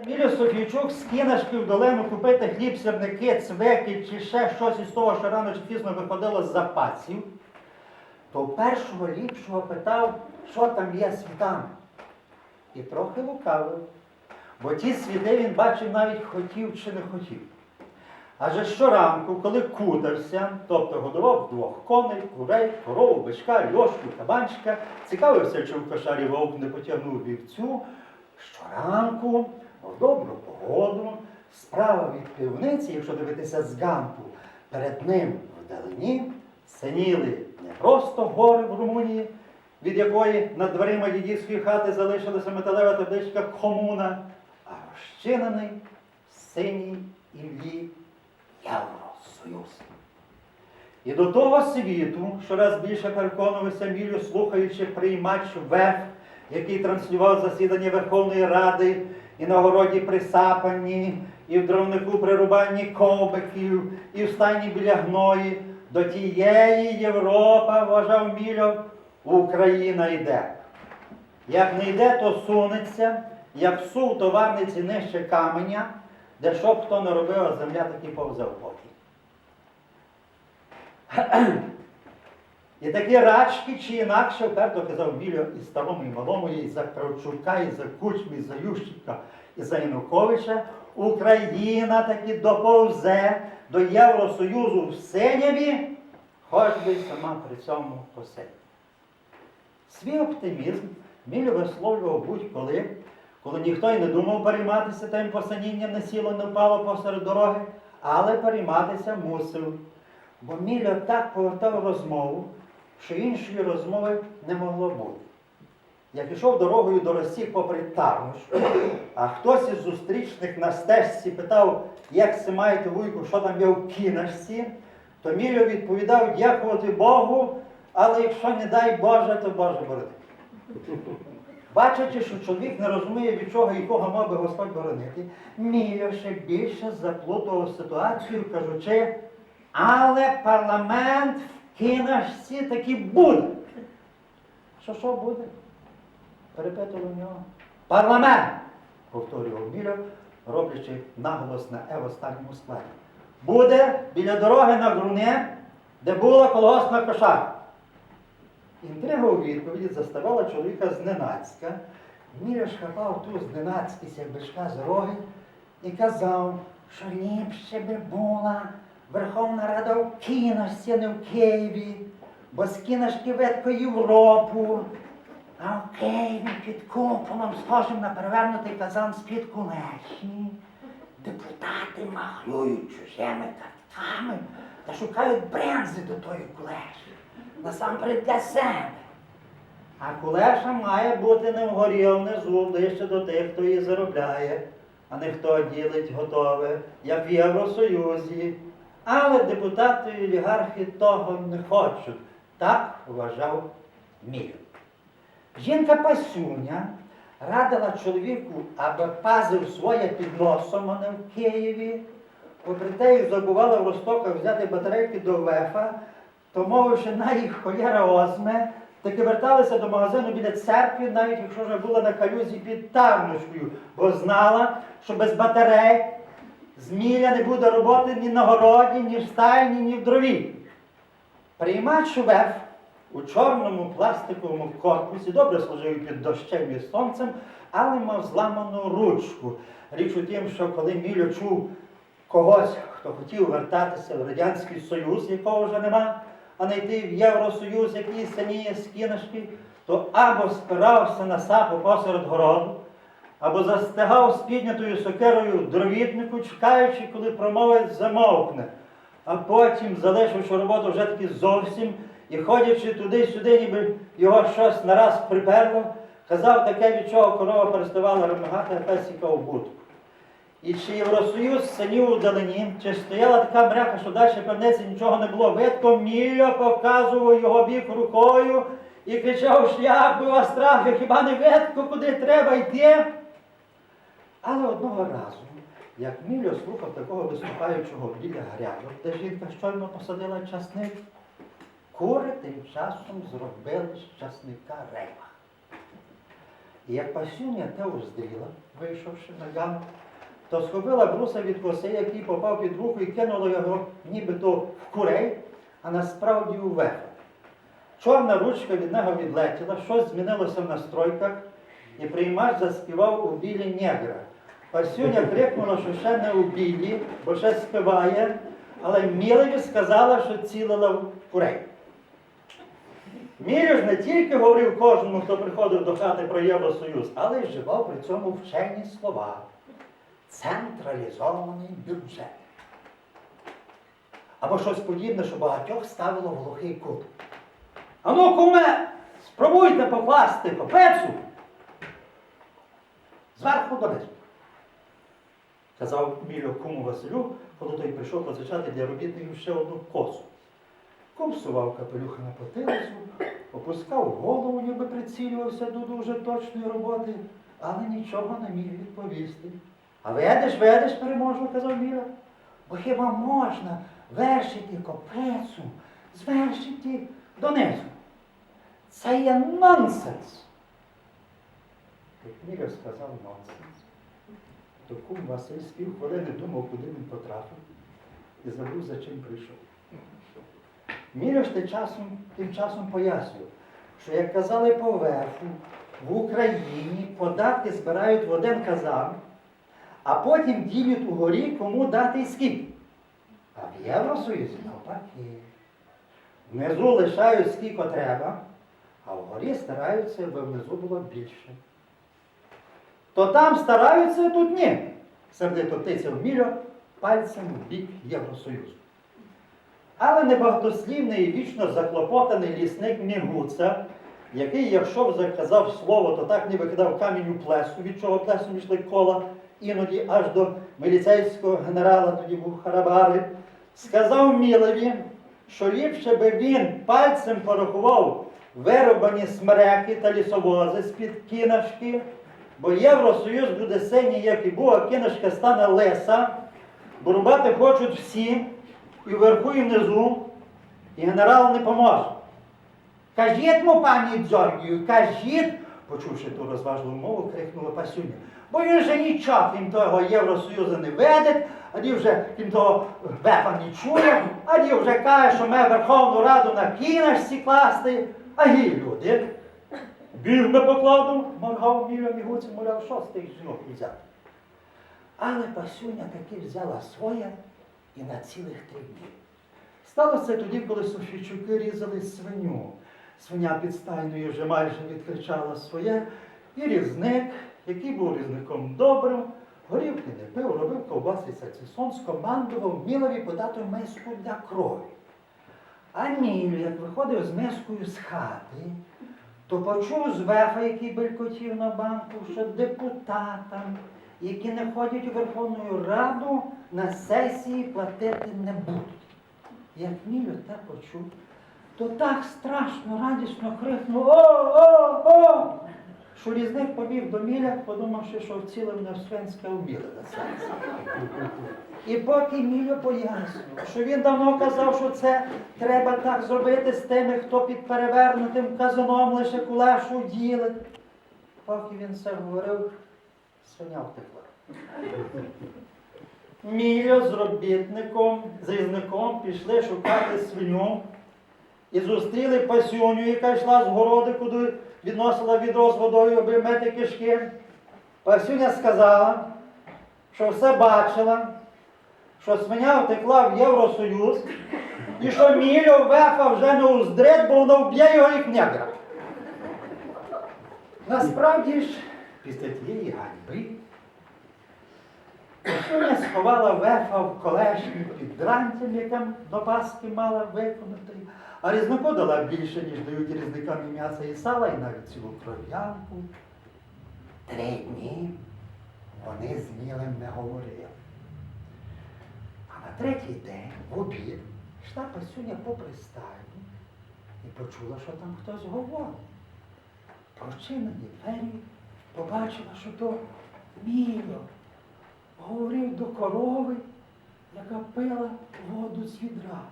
Міля Софійчук в долину купити хліб, сірники, цвеки чи ще щось із того, що рано чи пізно виходило з запасів, то першого ліпшого питав, що там є світами. І трохи лукавив, бо ті світи він бачив навіть хотів чи не хотів. Адже щоранку, коли кутався, тобто годував двох коней, курей, корову, бичка, льошку, кабанчика, цікавився, чи в кошарі вовк не потягнув вівцю, щоранку, в добру погоду, справа від півниці, якщо дивитися з ганку, перед ним вдалині синіли не просто гори в Румунії, від якої над дверима дідівської хати залишилася металева табличка комуна, а розчинений синій ім'ї Євросоюз. І до того світу, щораз більше переконувався Мілю, слухаючи приймач ВЕФ, який транслював засідання Верховної Ради, і на городі при сапанні, і в дровнику при рубанні ковбиків, і в стайні біля гної. До тієї Європа, вважав Мільо, Україна йде. Як не йде, то сунеться, як сув товарниці нижче каменя, де що б хто не робив, а земля таки повзе в. І такі рачки чи інакше вперто казав Мільо і старому, і малому, і за Кравчука, і за Кучми, і за Ющенка, і за Януковича, Україна таки доповзе до Євросоюзу в синяві, хоч би сама при цьому по. Свій оптимізм Міль висловлював будь-коли, коли ніхто й не думав перейматися тим посанінням, не сіло, не впало посеред дороги, але перейматися мусив. Бо Міля так повертав розмову, що іншої розмови не могло бути. Як ішов дорогою до Росії попри Тарнуш, а хтось із зустрічних на стежці питав, як це маєте вуйку, що там є в кінашці, то Мілю відповідав дякувати Богу, але якщо не дай Боже, то Боже борони. Бачачи, що чоловік не розуміє, від чого і кого мав би Господь боронити, Міля ще більше заплутував ситуацію, кажучи, але парламент в кінашці таки буде. Що що буде? Перепитував нього. Парламент! повторював Міля, роблячи наголос на Е в складі. Буде біля дороги на Груне, де була колгоспна кошарка. Інтрига у відповіді заставала чоловіка зненацька. Міля шкапав ту зненацькість, як бичка з роги, і казав, що ліпше би була Верховна Рада в Кіношці, не в Києві, бо з Кіношки ветко Європу, а в Києві під куполом, схожим на перевернутий казан з-під кулешні. Депутати махлюють чужими картками та шукають брензи до тої кулеші. Насамперед для себе. А кулеша має бути не вгорі, а внизу, ближче до тих, хто її заробляє, а не хто ділить готове, як в Євросоюзі. Але депутати і олігархи того не хочуть. Так вважав Міль. Жінка Пасюня радила чоловіку, аби пазив своє під носом, а не в Києві. Попри те, й забувала в Ростоках взяти батарейки до ВЕФа, то мовивши на їх холєра озме, таки верталися до магазину біля церкви, навіть якщо вже була на калюзі під Тарночкою, бо знала, що без батарей зміля не буде роботи ні на городі, ні в стайні, ні в дрові. Приймач ВЕФ у чорному пластиковому корпусі добре служив під дощем і сонцем, але мав зламану ручку. Річ у тім, що коли Мілю чув когось, хто хотів вертатися в Радянський Союз, якого вже нема, а не йти в Євросоюз, який синіє з то або спирався на сапу посеред городу, або застигав з піднятою сокирою дровітнику, чекаючи, коли промовець замовкне, а потім, залишивши роботу вже таки зовсім, і ходячи туди-сюди, ніби його щось нараз приперло, казав таке, від чого корова переставала ремагати, а в будку. І чи Євросоюз синів у далині, чи стояла така мряка, що далі певниці нічого не було. Видко Міля показував його бік рукою і кричав, шлях би вас трафив, хіба не видко, куди треба йти. Але одного разу, як Мільо слухав такого виступаючого біля грядок, де жінка щойно посадила часник, кури тим часом зробили з часника рейва. І як пасюня те уздріла, вийшовши на ганок, то схопила бруса від коси, який попав під руку, і кинула його нібито в курей, а насправді у вефа. Чорна ручка від нього відлетіла, щось змінилося в настройках, і приймач заспівав у білі негра. Пасюня крикнула, що ще не у білі, бо ще співає, але Мілеві сказала, що цілила в курей. Мілю ж не тільки говорив кожному, хто приходив до хати про Євросоюз, але й вживав при цьому вчені слова. Централізований бюджет. Або щось подібне, що багатьох ставило в глухий кут. Ану, куме, спробуйте покласти копецю зверху донизу. Казав Мілю куму Василю, коли той прийшов позичати для робітників ще одну косу. Кум капелюха на потилицю, опускав голову, ніби прицілювався до дуже точної роботи, але нічого не міг відповісти. А ведеш, ведеш, переможно, казав Міра. Бо хіба можна вершити копецю, звершити донизу? Це є нонсенс. Міра сказав нонсенс, то кум Василь з півхвилини думав, куди він потрапив, і забув, за чим прийшов. Мірош тим часом, тим часом пояснював, що як казали по верху, в Україні податки збирають в один казан, а потім ділять угорі, кому дати і скільки. А в Євросоюзі навпаки. Внизу лишають скільки треба, а вгорі стараються, аби внизу було більше. То там стараються, тут ні. Сердито тицяв Міро пальцем в бік Євросоюзу. Але небагатослівний і вічно заклопотаний лісник Мігуца, який, якщо б заказав слово, то так ніби кидав камінь у плесу, від чого плесом йшли кола, іноді аж до міліцейського генерала, тоді був Харабари, сказав Мілеві, що ліпше би він пальцем порахував виробані смереки та лісовози з-під кінашки, бо Євросоюз буде синій, як і був, а кінашка стане леса, бо рубати хочуть всі, і вверху, і внизу, і генерал не поможе. Кажіть му, пані Джоргію, кажіть, почувши ту розважливу мову, крикнула Пасюня. Бо він же нічого, крім того Євросоюзу не веде, аді вже крім того вефа не чує, аді вже каже, що ми Верховну Раду на кінашці класти, а гі люди. Біг ми покладу, моргав Міля Мігуці, мовляв, що з тих жінок взяти. Але Пасюня таки взяла своє і на цілих три дні. Сталося тоді, коли Софійчуки різали свиню. Свиня під стайною вже майже відкричала своє, і різник, який був різником добрим, горівки не пив, робив ковбаси сальцисон, скомандував Мілові подати миску для крові. А Міль, як виходив з мискою з хати, то почув з вефа, який белькотів на банку, що депутатам, які не ходять у Верховну Раду, на сесії платити не будуть. Як Мілю те почув, то так страшно, радісно крикнув О, о, о! Що різник побіг до Міля, подумавши, що вцілив на свинське вміле на серце. І поки Мілю пояснював, що він давно казав, що це треба так зробити з тими, хто під перевернутим казаном лише кулешу ділить. Поки він це говорив, свиня втекла. Міля з робітником, з різником пішли шукати свиню і зустріли пасюню, яка йшла з городи, куди відносила відро з водою, аби кишки. Пасюня сказала, що все бачила, що свиня втекла в Євросоюз, і що Мілю вефа вже не уздрить, бо воно вб'є його як негра. Насправді ж, після тієї ганьби, Соня сховала вефа в колешню під дрантям, яке до Пасхи мала виконати, а різнику дала більше, ніж дають різникам і м'яса і сала, і навіть цілу кров'янку. Три дні вони з Мілем не говорили. А на третій день, в обід, йшла Пасюня по пристайні і почула, що там хтось говорить. Прочинені двері, побачила, що то Міло говорив до корови, яка пила воду з відра.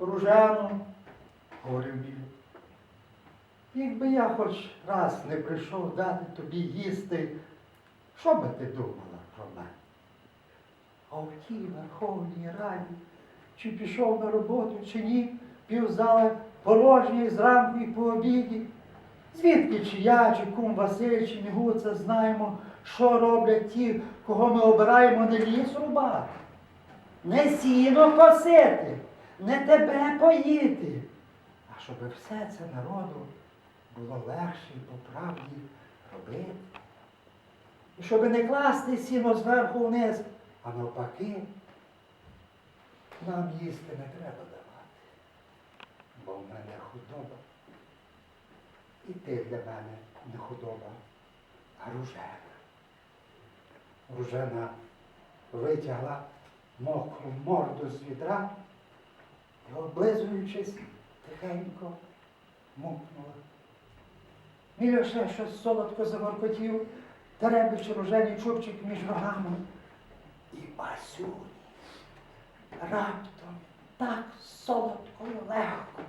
Ружено, говорив Мілю. якби я хоч раз не прийшов дати тобі їсти, що би ти думала про мене? А в тій Верховній Раді, чи пішов на роботу, чи ні, півзали порожньої зранку і по обіді. Звідки чи я, чи кум Василь, чи Мігуца знаємо, що роблять ті, кого ми обираємо не ліс рубати, не сіно косити, не тебе поїти, а щоб все це народу було легше і по правді робити. І щоб не класти сіно зверху вниз, а навпаки, нам їсти не треба давати, бо в мене худоба. І ти для мене не худоба, а ружена. Ружена витягла мокру морду з відра і, облизуючись, тихенько мукнула. Міляше щось солодко заворкотів, теребивши ружені чубчик між рогами. І Басюні раптом так солодко і легко,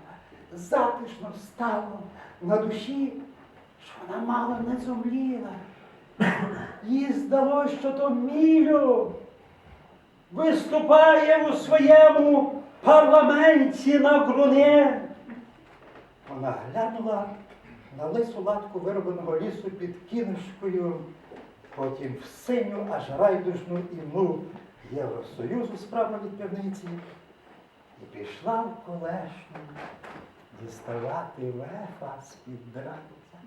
затишно стало на душі, що вона мало не зумліла. Їй здалося, що то Мілю виступає у своєму парламенті на груни. Вона глянула на лису латку виробленого лісу під кіночкою, потім в синю, аж райдужну імну Євросоюзу справа від півниці і пішла в колешню діставати лефа з-під дранця.